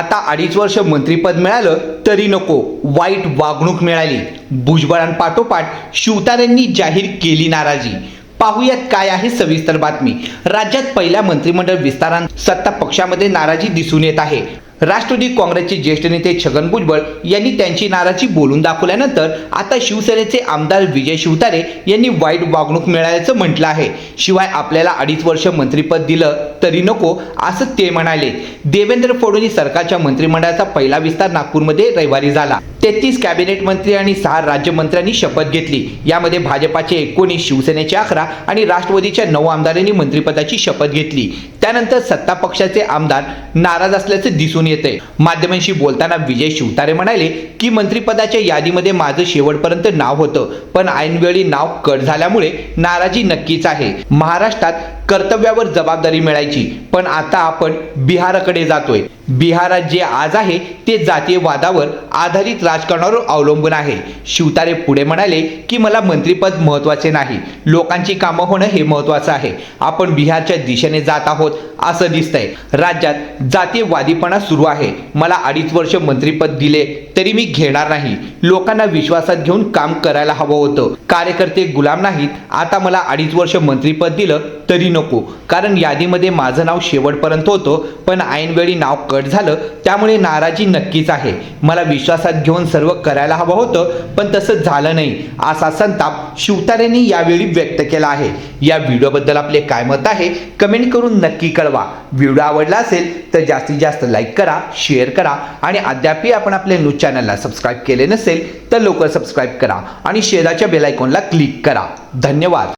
आता अडीच वर्ष मंत्रीपद मिळालं तरी नको. वाईट वागणूक मिळाली. भुजबळांपाठोपाठ शिवतारेंनी जाहीर केली नाराजी. पाहुयात काय आहे सविस्तर बातमी. राज्यात पहिल्या मंत्रिमंडळ विस्तारांत सत्ता पक्षामध्ये नाराजी दिसून येत आहे. राष्ट्रवादी काँग्रेसचे ज्येष्ठ नेते छगन भुजबळ यांनी त्यांची नाराजी बोलून दाखवल्यानंतर आता शिवसेनेचे आमदार विजय शिवतारे यांनी वाईट वागणूक मिळाल्याचं म्हटलं आहे. शिवाय आपल्याला अडीच वर्ष मंत्रिपद दिलं तरी नको असं ते म्हणाले. देवेंद्र फडणवीस सरकारच्या मंत्रिमंडळाचा पहिला विस्तार नागपूरमध्ये रविवारी झाला. तेहतीस कॅबिनेट मंत्री आणि सहा राज्यमंत्र्यांनी शपथ घेतली. यामध्ये भाजपाचे एकोणीस शिवसेनेचे अकरा आणि राष्ट्रवादीच्या नऊ आमदारांनी मंत्रिपदाची शपथ घेतली. त्यानंतर सत्ता पक्षाचे आमदार नाराज असल्याचे दिसून येते माध्यमांशी बोलताना विजय शिवतारे म्हणाले की मंत्रिपदाच्या यादीमध्ये माझं शेवटपर्यंत नाव होतं पण ऐनवेळी नाव कट झाल्यामुळे नाराजी नक्कीच आहे. महाराष्ट्रात कर्तव्यावर जबाबदारी मिळायची पण आता आपण बिहाराकडे जातोय. बिहारात जे आज आहे ते जातीय वादावर आधारित राजकारणावर अवलंबून आहे. शिवतारे पुढे म्हणाले की मला मंत्रीपद महत्त्वाचे नाही. लोकांची कामं होणं हे महत्वाचं आहे. आपण बिहारच्या दिशेने जात आहोत असं दिसतंय. राज्यात जातीयवादीपणा सुरू आहे. मला अडीच वर्ष मंत्रीपद दिले तरी मी घेणार नाही. लोकांना विश्वासात घेऊन काम करायला हवं होतं. कार्यकर्ते गुलाम नाहीत. आता मला अडीच वर्ष मंत्रीपद दिलं तरी नको. कारण यादीमध्ये माझं नाव शेवटपर्यंत होतं पण ऐनवेळी नाव कट झालं त्यामुळे नाराजी नक्कीच आहे. मला विश्वासात घेऊन सर्व करायला हवं होतं पण तसं झालं नाही. असा संताप शिवतारेंनी यावेळी व्यक्त केला आहे. या व्हिडिओबद्दल आपले काय मत आहे कमेंट करून नक्की कळवा. व्हिडिओ आवडला असेल तर जास्तीत जास्त लाईक करा शेअर करा आणि अद्यापही आपण आपल्या न्यूज चॅनलला सबस्क्राईब केले नसेल तर लवकर सबस्क्राईब करा आणि शेजारच्या बेलायकॉनला क्लिक करा. धन्यवाद.